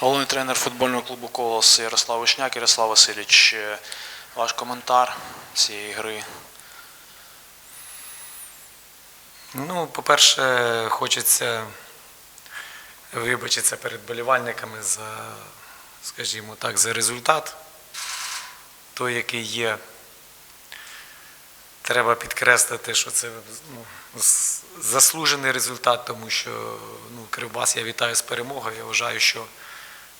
Головний тренер футбольного клубу Колос Ярослав Вишняк. Ярослав Васильович, е, ваш коментар цієї гри. Ну, по-перше, хочеться вибачитися перед болівальниками за, скажімо так, за результат, той, який є. Треба підкреслити, що це ну, заслужений результат, тому що ну, Кривбас я вітаю з перемогою. Я вважаю, що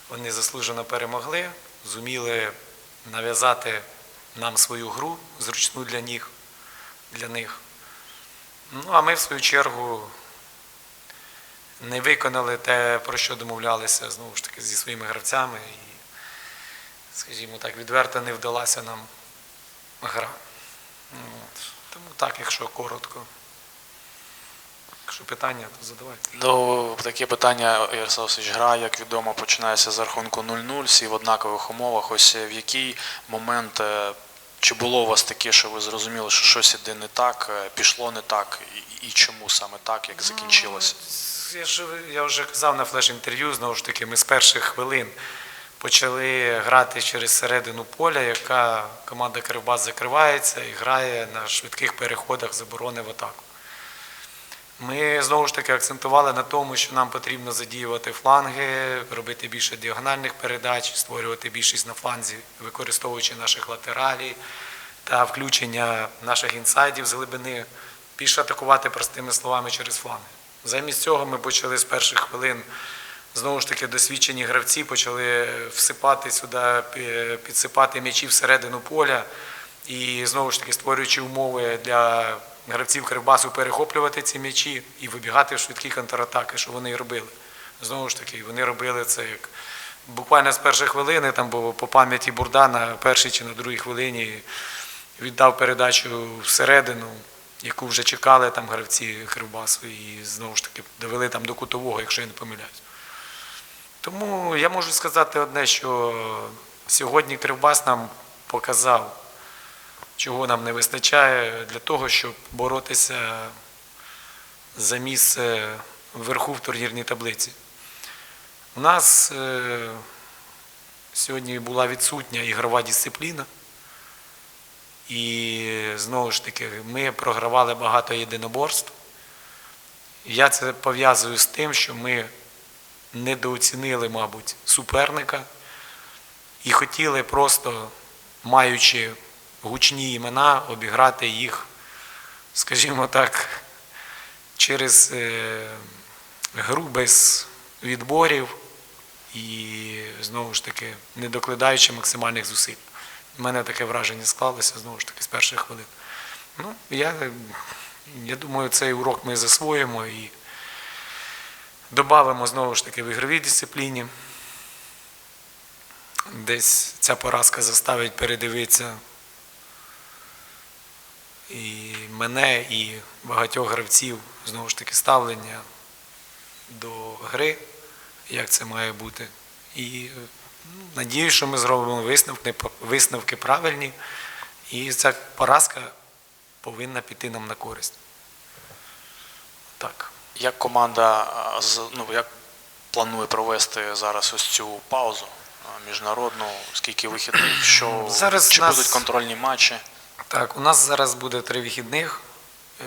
вони заслужено перемогли, зуміли нав'язати нам свою гру зручну для них. Для них. Ну, а ми, в свою чергу, не виконали те, про що домовлялися знову ж таки зі своїми гравцями. І, скажімо так, відверто не вдалася нам гра. Ну, От. Тому так, якщо коротко. Якщо питання, то задавайте. До таке питання, Ярослав Васильович, гра, як відомо, починається з рахунку 0-0, всі в однакових умовах. Ось е, в який момент е, чи було у вас таке, що ви зрозуміли, що щось іде не так, е, пішло не так, і, і чому саме так, як закінчилося? Ну, Я, я вже казав на флеш-інтерв'ю, знову ж таки, ми з перших хвилин почали грати через середину поля, яка команда Кривбас закривається і грає на швидких переходах з оборони в атаку. Ми знову ж таки акцентували на тому, що нам потрібно задіювати фланги, робити більше діагональних передач, створювати більшість на фланзі, використовуючи наших латералій та включення наших інсайдів з глибини, більше атакувати простими словами через фланги. Замість цього ми почали з перших хвилин знову ж таки досвідчені гравці почали всипати сюди, підсипати м'ячі всередину поля і знову ж таки створюючи умови для гравців Кривбасу перехоплювати ці м'ячі і вибігати в швидкі контратаки, що вони і робили. Знову ж таки, вони робили це як буквально з першої хвилини, там було по пам'яті Бурда на першій чи на другій хвилині віддав передачу всередину, яку вже чекали там гравці Кривбасу, і знову ж таки довели там до кутового, якщо я не помиляюсь. Тому я можу сказати одне, що сьогодні Кривбас нам показав, чого нам не вистачає для того, щоб боротися за місце вверху в турнірній таблиці. У нас е, сьогодні була відсутня ігрова дисципліна. І знову ж таки, ми програвали багато єдиноборств. Я це пов'язую з тим, що ми недооцінили, мабуть, суперника і хотіли просто, маючи гучні імена, обіграти їх, скажімо так, через е, гру без відборів і знову ж таки не докладаючи максимальних зусиль. У мене таке враження склалося знову ж таки з перших хвилин. Ну, я, я думаю, цей урок ми засвоїмо і додамо знову ж таки в ігровій дисципліні. Десь ця поразка заставить передивитися і мене, і багатьох гравців знову ж таки ставлення до гри, як це має бути. І ну, надію, що ми зробимо висновки, висновки правильні, і ця поразка повинна піти нам на користь. Так. Як команда з- ну, як планує провести зараз ось цю паузу міжнародну, скільки вихідних, що Зараз чи нас- будуть контрольні матчі? Так, у нас зараз буде три вихідних. Е,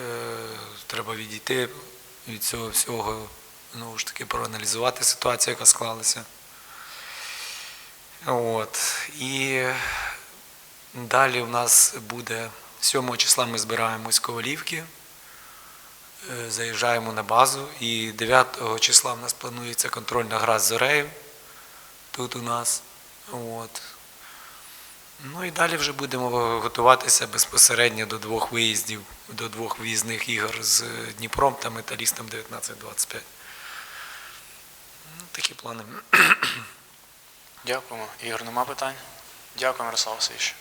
Треба відійти від цього всього, знову ж таки, проаналізувати ситуацію, яка склалася. От. І далі у нас буде 7 числа ми збираємось Ковалівки, е, заїжджаємо на базу. І 9 числа в нас планується контрольна гра з Зорею тут у нас. От. Ну і далі вже будемо готуватися безпосередньо до двох виїздів, до двох виїзних ігор з Дніпром та Металістом 1925. Ну, такі плани. Дякуємо. Ігор, нема питань? Дякуємо, Ярослав Васильович.